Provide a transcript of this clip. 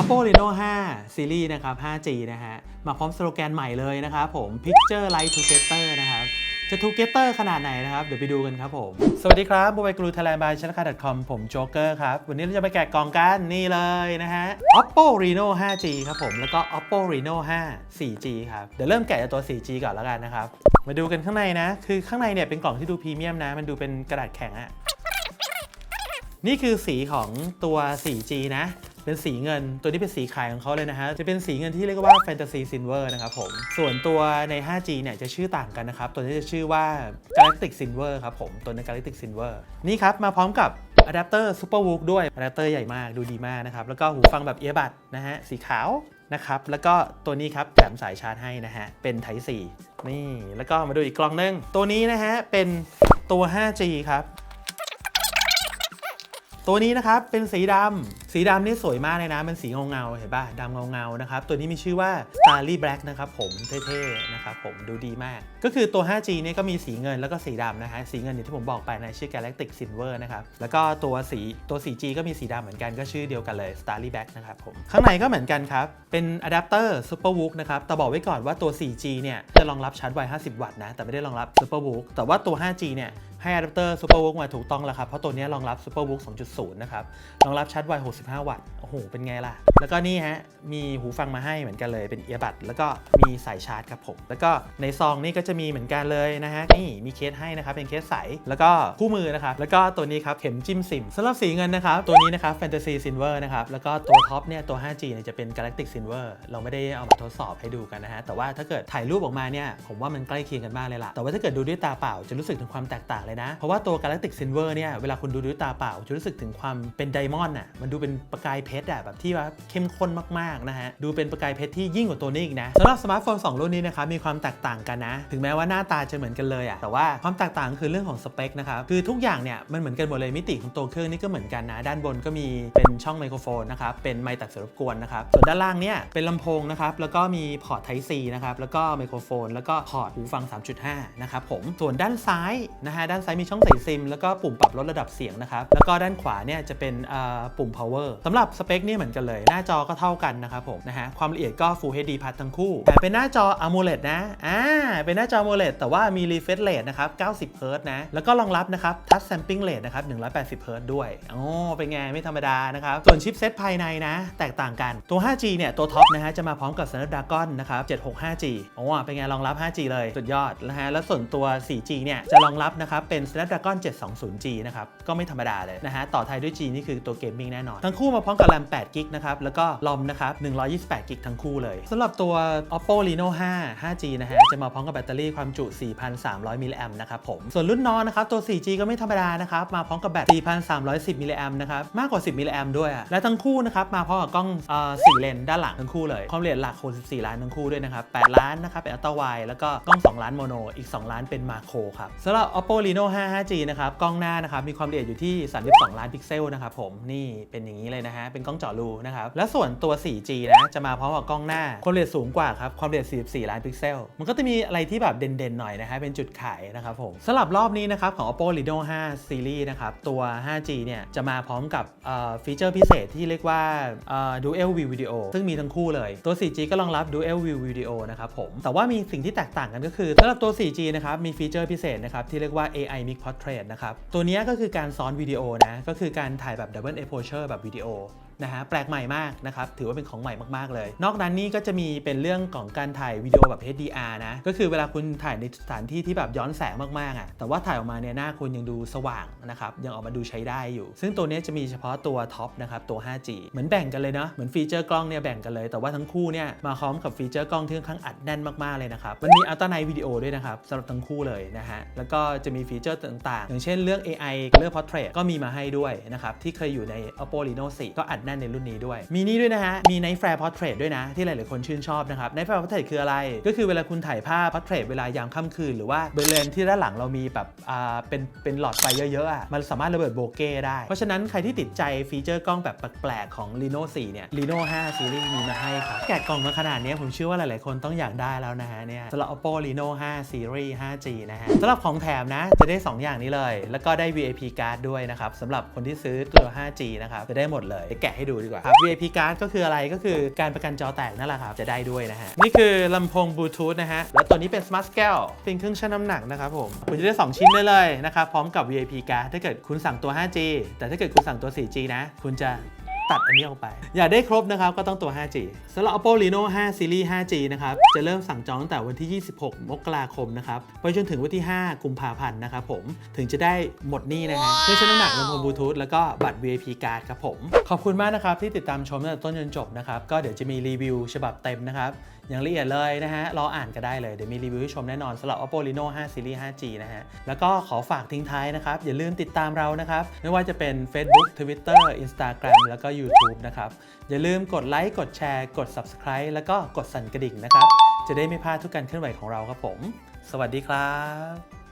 Oppo Reno 5 Series นะครับ 5G นะฮะ มาพร้อมสโลแกนใหม่เลยนะครับผม Picture Light Together นะครับจะ Together ขนาดไหนนะครับ เดี๋ยวไปดูกันครับผม สวัสดีครับ Mobile Guru Thailand by c h a n a k a com ผมโจ๊กเกอร์ครับ วันนี้เราจะไปแกะกล่องกันนี่เลยนะฮะ Oppo Reno 5G ครับผม แล้วก็ Oppo Reno 5 4G ครับ เดี๋ยวเริ่มแกะจากตัว 4G ก่อนแล้วกันนะครับ มาดูกันข้างในนะ คือข้างในเนี่ยเป็นกล่องที่ดูพรีเมียมนะ มันดูเป็นกระดาษแข็งอะนี่คือสีของตัว 4G นะ เป็นสีเงิน ตัวนี้เป็นสีขายของเขาเลยนะฮะ จะเป็นสีเงินที่เรียกว่า Fantasy Silver นะครับผม ส่วนตัวใน 5G เนี่ยจะชื่อต่างกันนะครับ ตัวนี้จะชื่อว่า Galactic Silver ครับผม ตัวนี้ Galactic Silver นี่ครับ มาพร้อมกับอะแดปเตอร์ Super Wook ด้วยอะแดปเตอร์ใหญ่มากดูดีมากนะครับ แล้วก็หูฟังแบบเอียบัดนะฮะ สีขาวนะครับ แล้วก็ตัวนี้ครับแถมสายชาร์จให้นะฮะ เป็น Type C นี่ แล้วก็มาดูอีกกล่องหนึง ตัวนี้นะฮะ เป็นตัว 5G ครับ ตัวนี้นะครับ เป็นสีดำ สีดำนี่สวยมากเลยนะเป็นสีเงาเงาเห็นป่ะดำเงาเงานะครับ ตัวนี้มีชื่อว่า Starry Black นะครับผม เท่ๆ นะครับผม ดูดีมาก ก็คือตัว 5G เนี่ยก็มีสีเงินแล้วก็สีดำนะฮะ สีเงินอย่างที่ผมบอกไปนะ ชื่อ Galactic Silver นะครับ แล้วก็ตัวสีตัว 4G ก็มีสีดำเหมือนกัน ก็ชื่อเดียวกันเลย Starry Black นะครับผม ข้างในก็เหมือนกันครับ เป็นอะแดปเตอร์ Super Wook นะครับ แต่บอกไว้ก่อนว่าตัว 4G เนี่ยจะรองรับชาร์จไว 50 วัตต์นะ แต่ไม่ได้รองรับ Super Wook แต่ว่าตัว 5G เนี่ยให้อะแดปเตอร์ Super Wook มาถูกต้องแล้วครับ เพราะตัวนี้รองรับ Super Wook 2.0 นะครับ รองรับชาร์จไว65วัตต์ โอ้โห เป็นไงล่ะ แล้วก็นี่ฮะ มีหูฟังมาให้เหมือนกันเลย เป็นเอียบัดแล้วก็มีสายชาร์จครับผม แล้วก็ในซองนี่ก็จะมีเหมือนกันเลยนะฮะ นี่มีเคสให้นะครับ เป็นเคสใส แล้วก็คู่มือนะครับ แล้วก็ตัวนี้ครับเข็มจิ้มซิมสำหรับสีเงินนะครับ ตัวนี้นะครับ Fantasy Silver นะครับ แล้วก็ตัวท็อปเนี่ย ตัว 5G เนี่ยจะเป็น Galactic Silver เราไม่ได้เอามาทดสอบให้ดูกันนะฮะ แต่ว่าถ้าเกิดถ่ายรูปออกมาเนี่ยผมว่ามันใกล้เคียงกันมากเลยล่ะ แต่ว่าถ้าเกิดดูด้วยตาเปล่าจะรู้สึกถึงความแตกต่างเลยนะ เพราะว่าตัว Galactic Silver เนี่ยเวลาคุณดูด้วยตาเปล่าจะรู้สึกถึงความเป็นไดมอนด์อะมันดูเป็นประกายเพชรอะแบบที่ว่าเข้มข้นมากๆนะฮะดูเป็นประกายเพชรที่ยิ่งกว่าตัวนี้อีกนะสำหรับสมาร์ทโฟน2 รุ่นนี้นะครับมีความแตกต่างกันนะ ถึงแม้ว่าหน้าตาจะเหมือนกันเลยอะแต่ว่าความแตกต่างคือเรื่องของสเปคนะครับคือทุกอย่างเนี่ยมันเหมือนกันหมดเลยมิติของตัวเครื่องนี่ก็เหมือนกันนะ ด้านบนก็มีเป็นช่องไมโครโฟนนะครับเป็นไมค์ตัดเสียงรบกวนนะครับส่วนด้านล่างเนี่ยเป็นลำโพงนะครับแล้วก็มีพอร์ต Type C นะครับแล้วก็ไมโครโฟน แล้วก็พอร์ตหูฟัง 3.5 นะครับผมส่วนด้านซ้ายนะฮะด้านซ้ายมีช่องใส่ซิม แล้วก็ปุ่มปรับลดระดับเสียงนะครับแล้วก็ด้านขวาเนี่ยจะเป็นปุ่ม power สำหรับสเปคเนี่ยเหมือนกันเลย หน้าจอก็เท่ากันนะครับผมนะฮะความละเอียดก็ Full HD Plus ทั้งคู่แต่เป็นหน้าจอ AMOLED นะอ่าเป็นหน้าจอ AMOLED แต่ว่ามี refresh rate นะครับ 90 Hz นะ แล้วก็รองรับนะครับ touch sampling rate นะครับ 180 Hz ด้วยโอ้เป็นไงไม่ธรรมดานะครับ ส่วนชิปเซตภายในนะ แตกต่างกันตัว 5G เนี่ย ตัวท็อปนะฮะ จะมาพร้อมกับ Snapdragon นะครับ 765G โอ้เป็นไงรองรับ 5G เลย สุดยอดนะฮะ แล้วส่วนตัว 4G เนี่ย จะรองรับนะครับ เป็น Snapdragon 720G นะครับ ก็ไม่ธรรมดาเลยนะฮะ ต่อท้ายด้วย G นี่คือตัวเกมมิ่งแน่นอนทั้งคู่มาพร้อมกับ RAM 8 g b นะครับแล้วก็ ROM นะครับ128 g b ทั้งคู่เลยสำหรับตัว Oppo Reno 5 5G นะฮะจะมาพร้อมกับแบตเตอรี่ความจุ 4,300 มิลลิแอมนะครับผมส่วนรุ่นน้องนะครับตัว 4G ก็ไม่ธรรมดานะครับมาพร้อมกับแบต 4,310 มิลลิแอมนะครับมากกว่า 10 มิลลิแอมด้วยและทั้งคู่นะครับมาพร้อมกับกล้องเอ่อ4เลนด้านหลังทั้งคู่เลยความละเอียดหลัก64ล้านทั้งคู่ด้วยนะครับ8ล้านนะครับเป็นอัลตร้าไวแล้วก็กล้อง 2 ล้านโมโนอีก 2 ล้านเป็นมาโครครับสำหรับ Oppo Reno 5 5G นะครับกล้องหน้านะครับมีความละเอียดอยู่ที่ 32 ล้านพิกเซลนะครับผมนี่เป็นอย่างนี้เลยนะฮะ เป็นกล้องเจาะรูนะครับ และส่วนตัว 4G นะจะมาพร้อมกับกล้องหน้าความละเอียดสูงกว่าครับความละเอียด 44 ล้านพิกเซล มันก็จะมีอะไรที่แบบเด่นๆหน่อยนะฮะเป็นจุดขายนะครับผมสำหรับรอบนี้นะครับของ Oppo Reno 5 Series นะครับตัว 5G เนี่ยจะมาพร้อมกับฟีเจอร์พิเศษที่เรียกว่า Dual View Video ซึ่งมีทั้งคู่เลยตัว 4G ก็รองรับ Dual View Video นะครับผมแต่ว่ามีสิ่งที่แตกต่างกันก็คือสำหรับตัว 4G นะครับมีฟีเจอร์พิเศษนะครับที่เรียกว่า AI Mix Portrait นะครับตัวนี้ก็คือการซ้อนวิดีโอนะก็คือการถ่ายแบบ Double Exposure แบบวิดีโอนะฮะแปลกใหม่มากนะครับถือว่าเป็นของใหม่มากๆเลย นอกนั้นนี่ก็จะมีเป็นเรื่องของการถ่ายวิดีโอแบบ HDR นะก็คือเวลาคุณถ่ายในสถานที่ที่แบบย้อนแสงมากๆอะแต่ว่าถ่ายออกมาเนี่ยหน้าคุณยังดูสว่างนะครับยังออกมาดูใช้ได้อยู่ ซึ่งตัวนี้จะมีเฉพาะตัวท็อปนะครับตัว 5G เหมือนแบ่งกันเลยเนาะเหมือนฟีเจอร์กล้องเนี่ยแบ่งกันเลยแต่ว่าทั้งคู่เนี่ยมาพร้อมกับฟีเจอร์กล้องที่ค่อนข้างอัดแน่นมากๆเลยนะครับมันมีอัลตร้าไนท์วิดีโอด้วยนะครับสำหรับทั้งคู่เลยนะฮะแล้วก็จะมีฟีเจอร์ต่างๆ อย่างเช่นเรื่อง AI เรื่อง Portrait ก็มีมาให้ด้วยนะครับที่เคยอยู่ใน Oppo Reno 4 ก็อัดแน่นในรุ่นนี้ด้วย มีนี่ด้วยนะฮะ มี Night Flare Portrait ด้วยนะ ที่หลายๆคนชื่นชอบนะครับ Night Flare Portrait คืออะไร ก็คือเวลาคุณถ่ายภาพ Portrait เวลายามค่ำคืน หรือว่าบริเวณที่ด้านหลังเรามีแบบอ่าเป็นเป็นหลอดไฟเยอะๆอะมันสามารถระเบิดโบเก้ได้ เพราะฉะนั้นใครที่ติดใจฟีเจอร์กล้องแบบแปลกๆของ Reno 4เนี่ย Reno 5 Series มีมาให้ครับแกะกล่องมาขนาดนี้ผมเชื่อว่าหลายๆคนต้องอยากได้แล้วนะฮะเนี่ยสำหรับ Oppo Reno 5 Series 5G นะฮะสำหรับของแถมนะจะได้ 2 อย่างนี้เลย แล้วก็ได้ VIP card ด้วยนะครับสำหรับคนที่ซื้อตัว 5G นะครับจะได้หมดเลยแกะให้ดูดีกว่าครับ VIP card ก็คืออะไรก็คือการประกันจอแตกนั่นแหละครับ จะได้ด้วยนะฮะ นี่คือลำโพงบลูทูธนะฮะ แล้วตัวนี้เป็น smart scale เป็นเครื่องชั่งน้ำหนักนะครับผม คุณจะได้ 2 ชิ้นได้เลยนะครับ พร้อมกับ VIP card ถ้าเกิดคุณสั่งตัว 5G แต่ถ้าเกิดคุณสั่งตัว 4G นะ คุณจะ ตัดอันนี้ออกไป อยากได้ครบนะครับก็ต้องตัว 5G สำหรับ Oppo Reno 5 Series 5G นะครับ จะเริ่มสั่งจองตั้งแต่วันที่ 26 มกราคมนะครับ ไปจนถึงวันที่ 5 กุมภาพันธ์นะครับผม ถึงจะได้หมดหนี้นะฮะเครื่องชั่งน้ำหนักลำโพงบลูทูธแล้วก็บัตร VIP card ครับผม ขอบคุณมากนะครับที่ติดตามชมตั้งแต่ต้นจนจบนะครับ ก็เดี๋ยวจะมีรีวิวฉบับเต็มนะครับ อย่างละเอียดเลยนะฮะรออ่านก็ได้เลย เดี๋ยวมีรีวิวให้ชมแน่นอนสำหรับ Oppo Reno 5 Series 5G นะฮะ แล้วก็ขอฝากทิ้งท้ายนะครับ อย่าลืมติดตามเรานะครับ ไม่ว่าจะเป็น Facebook Twitter Instagram แล้วก็ YouTube นะครับ อย่าลืมกดไลค์กดแชร์กด Subscribe แล้วก็กดสั่นกระดิ่งนะครับ จะได้ไม่พลาดทุกการเคลื่อนไหวของเราครับผม สวัสดีครับ